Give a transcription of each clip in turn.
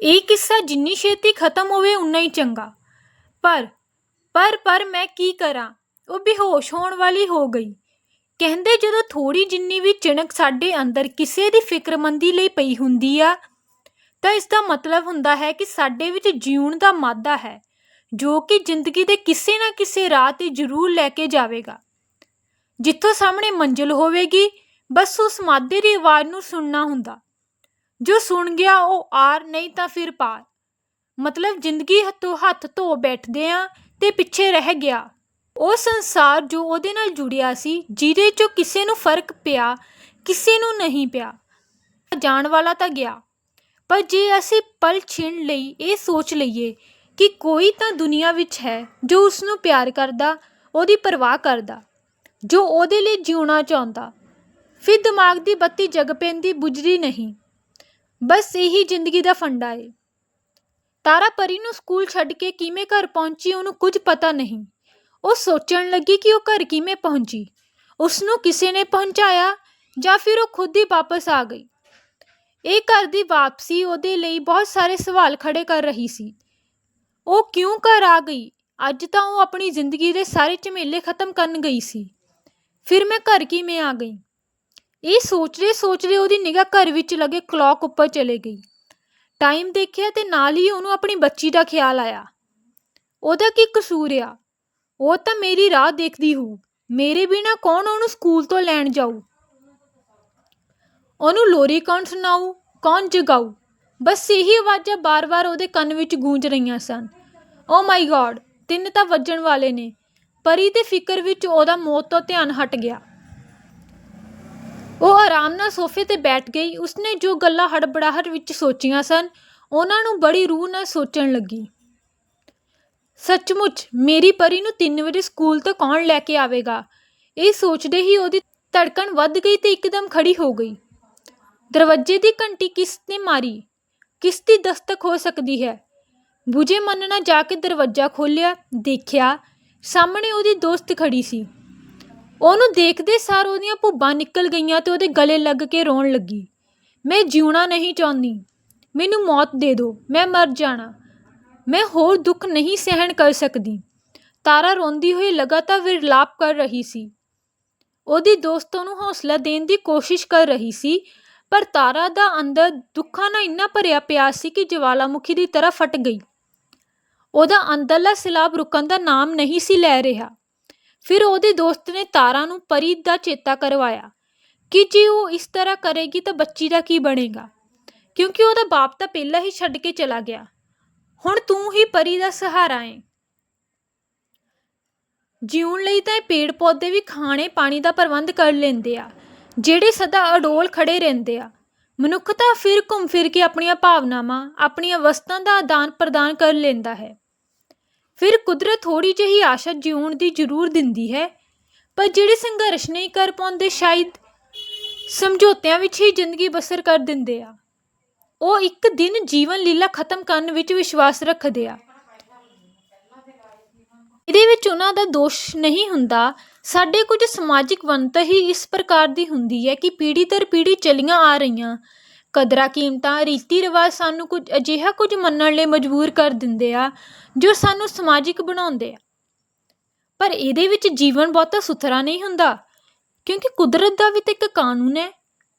ਇਹ ਕਿੱਸਾ ਜਿੰਨੀ ਛੇਤੀ ਖਤਮ ਹੋਵੇ, ਉਨਾ ਹੀ ਚੰਗਾ। ਪਰ ਪਰ ਪਰ ਮੈਂ ਕੀ ਕਰਾਂ? ਉਹ ਬੇਹੋਸ਼ ਹੋਣ ਵਾਲੀ ਹੋ ਗਈ। ਕਹਿੰਦੇ ਜਦੋਂ ਥੋੜੀ ਜਿੰਨੀ ਵੀ ਚਿਣਕ ਸਾਡੇ ਅੰਦਰ ਕਿਸੇ ਦੀ ਫਿਕਰਮੰਦੀ ਲਈ ਪਈ ਹੁੰਦੀ ਆ, ਤਾਂ ਇਸ ਦਾ ਮਤਲਬ ਹੁੰਦਾ ਹੈ ਕਿ ਸਾਡੇ ਵਿੱਚ ਜਿਉਣ ਦਾ ਮਾਦਾ ਹੈ, ਜੋ ਕਿ ਜ਼ਿੰਦਗੀ ਦੇ ਕਿਸੇ ਨਾ ਕਿਸੇ ਰਾਹ ਤੇ ਜ਼ਰੂਰ ਲੈ ਕੇ ਜਾਵੇਗਾ। ਜਿੱਥੋਂ ਸਾਹਮਣੇ ਮੰਜ਼ਿਲ ਹੋਵੇਗੀ, ਬਸ ਉਸ ਮਾਦੇ ਦੀ ਆਵਾਜ਼ ਨੂੰ ਸੁਣਨਾ ਹੁੰਦਾ। ਜੋ ਸੁਣ ਗਿਆ ਉਹ ਆਰ ਨਹੀਂ ਤਾਂ ਫਿਰ ਪਾਰ। ਮਤਲਬ ਜ਼ਿੰਦਗੀ ਹੱਥੋਂ ਹੱਥ ਧੋ ਬੈਠਦੇ ਆ ਤੇ ਪਿੱਛੇ ਰਹਿ ਗਿਆ। ਉਹ ਸੰਸਾਰ ਜੋ ਉਹਦੇ ਨਾਲ ਜੁੜਿਆ ਸੀ, ਜਿਹਦੇ ਚੋਂ ਕਿਸੇ ਨੂੰ ਫ਼ਰਕ ਪਿਆ, ਕਿਸੇ ਨੂੰ ਨਹੀਂ ਪਿਆ, ਜਾਣ ਵਾਲਾ ਤਾਂ ਗਿਆ। ਪਰ ਜੇ ਅਸੀਂ ਪਲ ਛਿਣ ਲਈ, ਇਹ ਸੋਚ ਲਈਏ ਕਿ ਕੋਈ ਤਾਂ ਦੁਨੀਆ ਵਿੱਚ ਹੈ ਜੋ ਉਸ ਨੂੰ ਪਿਆਰ ਕਰਦਾ, ਉਹਦੀ ਪਰਵਾਹ ਕਰਦਾ, ਜੋ ਉਹਦੇ ਲਈ ਜਿਉਣਾ ਚਾਹੁੰਦਾ। ਫਿਰ ਦਿਮਾਗ ਦੀ ਬੱਤੀ ਜਗ ਪੈਂਦੀ, ਬੁਝਦੀ ਨਹੀਂ। ਬਸ ਇਹੀ ਜ਼ਿੰਦਗੀ ਦਾ ਫੰਡਾ ਏ। ਤਾਰਾ ਪਰੀ ਨੂੰ ਸਕੂਲ ਛੱਡ ਕੇ ਕਿਵੇਂ ਘਰ ਪਹੁੰਚੀ ਉਹਨੂੰ ਕੁਝ ਪਤਾ ਨਹੀਂ। ਉਹ ਸੋਚਣ ਲੱਗੀ ਕਿ ਉਹ ਘਰ ਕਿਵੇਂ ਪਹੁੰਚੀ। ਉਸ ਨੂੰ ਕਿਸੇ ਨੇ ਪਹੁੰਚਾਇਆ ਜਾਂ ਫਿਰ ਉਹ ਖੁਦ ਹੀ ਵਾਪਸ ਆ ਗਈ। ਇਹ ਘਰ ਦੀ ਵਾਪਸੀ ਉਹਦੇ ਲਈ ਬਹੁਤ ਸਾਰੇ ਸਵਾਲ ਖੜੇ ਕਰ ਰਹੀ ਸੀ। ਉਹ ਕਿਉਂ ਘਰ ਆ ਗਈ? ਅੱਜ ਤਾਂ ਉਹ ਆਪਣੀ ਜ਼ਿੰਦਗੀ ਦੇ ਸਾਰੇ ਝਮੇਲੇ ਖਤਮ ਕਰਨ ਗਈ ਸੀ। ਫਿਰ ਮੈਂ ਘਰ ਕਿਵੇਂ ਆ ਗਈ? ਇਹ ਸੋਚਦੇ ਸੋਚਦੇ ਉਹਦੀ ਨਿਗਾਹ ਘਰ ਵਿੱਚ ਲੱਗੇ ਕਲੌਕ ਉੱਪਰ ਚਲੇ ਗਈ। ਟਾਈਮ ਦੇਖਿਆ ਤੇ ਨਾਲ ਹੀ ਉਹਨੂੰ ਆਪਣੀ ਬੱਚੀ ਦਾ ਖਿਆਲ ਆਇਆ। ਉਹਦਾ ਕੀ ਕਸੂਰ ਆ? ਉਹ ਤਾਂ ਮੇਰੀ ਰਾਹ ਦੇਖਦੀ ਹੋਊ। ਮੇਰੇ ਬਿਨਾ ਕੌਣ ਉਹਨੂੰ ਸਕੂਲ ਤੋਂ ਲੈਣ ਜਾਊ? ਉਹਨੂੰ ਲੋਰੀ ਕੌਣ ਸੁਣਾਊ? ਕੌਣ ਜਗਾਊ? ਬਸ ਇਹੀ ਆਵਾਜ਼ਾਂ ਬਾਰ-ਬਾਰ ਉਹਦੇ ਕੰਨ ਵਿੱਚ ਗੂੰਜ ਰਹੀਆਂ ਸਨ। ਓ ਮਾਈ ਗॉड ਤਿੰਨ ਤਾਂ ਵੱਜਣ ਵਾਲੇ ਨੇ। ਪਰੀ ਦੇ ਫਿਕਰ ਵਿੱਚ ਉਹਦਾ ਮੌਤ ਤੋਂ ਧਿਆਨ ਹਟ ਗਿਆ। ਉਹ ਆਰਾਮ ਨਾਲ ਸੋਫੇ ਤੇ ਬੈਠ ਗਈ। ਉਸਨੇ ਜੋ ਗੱਲਾਂ ਹੜਬੜਾਹਟ ਵਿੱਚ ਸੋਚੀਆਂ ਸਨ, ਉਹਨਾਂ ਨੂੰ ਬੜੀ ਰੂਹ ਨਾਲ ਸੋਚਣ ਲੱਗੀ। ਸੱਚਮੁੱਚ, ਮੇਰੀ ਪਰੀ ਨੂੰ 3 ਵਜੇ ਸਕੂਲ ਤੋਂ ਕੌਣ ਲੈ ਕੇ ਆਵੇਗਾ? ਇਹ ਸੋਚਦੇ ਹੀ ਉਹਦੀ ਧੜਕਣ ਵੱਧ ਗਈ ਤੇ ਇੱਕਦਮ ਖੜੀ ਹੋ ਗਈ। ਦਰਵਾਜ਼ੇ ਦੀ ਘੰਟੀ ਕਿਸ ਨੇ ਮਾਰੀ? ਕਿਸ ਦੀ ਦਸਤਕ ਹੋ ਸਕਦੀ ਹੈ? ਬੁਝੇ ਮਨ ਨਾਲ ਜਾ ਕੇ ਦਰਵਾਜ਼ਾ ਖੋਲ੍ਹਿਆ, ਦੇਖਿਆ, ਸਾਹਮਣੇ ਉਹਦੀ ਦੋਸਤ ਖੜੀ ਸੀ। ਉਹਨੂੰ ਦੇਖਦੇ ਸਾਰ ਉਹਦੀਆਂ ਭੁੱਬਾਂ ਨਿਕਲ ਗਈਆਂ ਤੇ ਉਹਦੇ ਗਲੇ ਲੱਗ ਕੇ ਰੋਣ ਲੱਗੀ। ਮੈਂ ਜਿਉਣਾ ਨਹੀਂ ਚਾਹੁੰਦੀ। ਮੈਨੂੰ ਮੌਤ ਦੇ ਦਿਓ। ਮੈਂ ਮਰ ਜਾਣਾ। ਮੈਂ ਹੋਰ ਦੁੱਖ ਨਹੀਂ ਸਹਿਣ ਕਰ ਸਕਦੀ। ਤਾਰਾ ਰੋਂਦੀ ਹੋਈ ਲਗਾਤਾਰ ਵਿਰਲਾਪ ਕਰ ਰਹੀ ਸੀ। ਉਹਦੀ ਦੋਸਤ ਨੂੰ ਹੌਸਲਾ ਦੇਣ ਦੀ ਕੋਸ਼ਿਸ਼ ਕਰ ਰਹੀ ਸੀ, ਪਰ ਤਾਰਾ ਦਾ ਅੰਦਰ ਦੁੱਖਾਂ ਨਾਲ ਇੰਨਾ ਭਰਿਆ ਪਿਆ ਸੀ ਕਿ ਜਵਾਲਾਮੁਖੀ ਦੀ ਤਰ੍ਹਾਂ ਫਟ ਗਈ। ਉਹਦਾ ਅੰਦਰਲਾ ਸਿਲਾਬ ਰੁਕਣ ਦਾ ਨਾਮ ਨਹੀਂ ਸੀ ਲੈ ਰਿਹਾ। ਫਿਰ ਉਹਦੇ ਦੋਸਤ ਨੇ ਤਾਰਾ ਨੂੰ ਪਰੀ ਦਾ ਚੇਤਾ ਕਰਵਾਇਆ ਕਿ ਜੇ ਉਹ ਇਸ ਤਰ੍ਹਾਂ ਕਰੇਗੀ ਤਾਂ ਬੱਚੀ ਦਾ ਕੀ ਬਣੇਗਾ? ਕਿਉਂਕਿ ਉਹਦਾ ਬਾਪ ਤਾਂ ਪਹਿਲਾਂ ਹੀ ਛੱਡ ਕੇ ਚਲਾ ਗਿਆ। ਹੁਣ ਤੂੰ ਹੀ ਪਰੀ ਦਾ ਸਹਾਰਾ ਏ। ਜਿਉਣ ਲਈ ਤਾਂ ਇਹ ਪੇੜ ਪੌਦੇ ਵੀ ਖਾਣੇ ਪਾਣੀ ਦਾ ਪ੍ਰਬੰਧ ਕਰ ਲੈਂਦੇ ਆ, ਜਿਹੜੇ ਸਦਾ ਅਡੋਲ ਖੜੇ ਰਹਿੰਦੇ ਆ। ਮਨੁੱਖ ਤਾਂ ਫਿਰ ਘੁੰਮ ਫਿਰ ਕੇ ਆਪਣੀਆਂ ਭਾਵਨਾਵਾਂ, ਆਪਣੀਆਂ ਵਸਤਾਂ ਦਾ ਆਦਾਨ ਪ੍ਰਦਾਨ ਕਰ ਲੈਂਦਾ ਹੈ। ਫਿਰ ਕੁਦਰਤ ਥੋੜੀ ਜਿਹੀ ਆਸ਼ਾ ਜਿਉਣ ਦੀ ਜ਼ਰੂਰ ਦਿੰਦੀ ਹੈ। ਪਰ ਜਿਹੜੇ ਸੰਘਰਸ਼ ਨਹੀਂ ਕਰ ਪਾਉਂਦੇ, ਸ਼ਾਇਦ ਸਮਝੌਤਿਆਂ ਵਿੱਚ ਹੀ ਜ਼ਿੰਦਗੀ ਬਸਰ ਕਰ ਦਿੰਦੇ ਆ। ਉਹ ਇੱਕ ਦਿਨ ਜੀਵਨ ਲੀਲਾ ਖਤਮ ਕਰਨ ਵਿੱਚ ਵਿਸ਼ਵਾਸ ਰੱਖਦੇ ਆ। ਇਹਦੇ ਵਿੱਚ ਉਹਨਾਂ ਦਾ ਦੋਸ਼ ਨਹੀਂ ਹੁੰਦਾ। ਸਾਡੇ ਕੁਝ ਸਮਾਜਿਕ ਵੰਤ ਹੀ ਇਸ ਪ੍ਰਕਾਰ ਦੀ ਹੁੰਦੀ ਹੈ ਕਿ ਪੀੜ੍ਹੀ ਦਰ ਪੀੜ੍ਹੀ ਚਲੀਆਂ ਆ ਰਹੀਆਂ। ਕਦਰਾਂ ਕੀਮਤਾਂ ਰੀਤੀ ਰਿਵਾਜ ਸਾਨੂੰ ਕੁਝ ਅਜਿਹਾ ਕੁਝ ਮੰਨਣ ਲਈ ਮਜਬੂਰ ਕਰ ਦਿੰਦੇ ਆ, ਜੋ ਸਾਨੂੰ ਸਮਾਜਿਕ ਬਣਾਉਂਦੇ ਆ। ਪਰ ਇਹਦੇ ਵਿੱਚ ਜੀਵਨ ਬਹੁਤਾ ਸੁਥਰਾ ਨਹੀਂ ਹੁੰਦਾ, ਕਿਉਂਕਿ ਕੁਦਰਤ ਦਾ ਵੀ ਤਾਂ ਇੱਕ ਕਾਨੂੰਨ ਹੈ।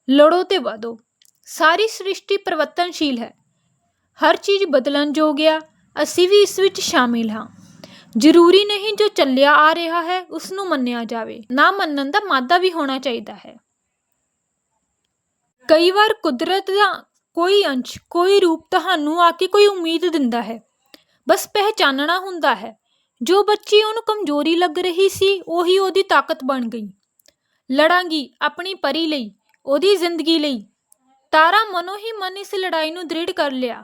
ਲੜੋ ਤੇ ਵਧੋ। ਸਾਰੀ ਸ੍ਰਿਸ਼ਟੀ ਪਰਿਵਰਤਨਸ਼ੀਲ ਹੈ। ਹਰ ਚੀਜ਼ ਬਦਲਣ ਯੋਗ ਆ। ਅਸੀਂ ਵੀ ਇਸ ਵਿੱਚ ਸ਼ਾਮਿਲ ਹਾਂ। ਜ਼ਰੂਰੀ ਨਹੀਂ ਜੋ ਚੱਲਿਆ ਆ ਰਿਹਾ ਹੈ ਉਸ ਨੂੰ ਮੰਨਿਆ ਜਾਵੇ। ਨਾ ਮੰਨਣ ਦਾ ਮਾਦਾ ਵੀ ਹੋਣਾ ਚਾਹੀਦਾ ਹੈ। ਕਈ ਵਾਰ ਕੁਦਰਤ ਦਾ ਕੋਈ ਅੰਸ਼, ਕੋਈ ਰੂਪ ਤੁਹਾਨੂੰ ਆ ਕੇ ਕੋਈ ਉਮੀਦ ਦਿੰਦਾ ਹੈ। ਬਸ ਪਹਿਚਾਨਣਾ ਹੁੰਦਾ ਹੈ। ਜੋ ਬੱਚੀ ਉਹਨੂੰ ਕਮਜ਼ੋਰੀ ਲੱਗ ਰਹੀ ਸੀ, ਉਹੀ ਉਹਦੀ ਤਾਕਤ ਬਣ ਗਈ। ਲੜਾਂਗੀ ਆਪਣੀ ਪਰੀ ਲਈ, ਉਹਦੀ ਜ਼ਿੰਦਗੀ ਲਈ। ਤਾਰਾ ਮਨੋ ਹੀ ਮਨ ਇਸ ਲੜਾਈ ਨੂੰ ਦ੍ਰਿੜ ਕਰ ਲਿਆ।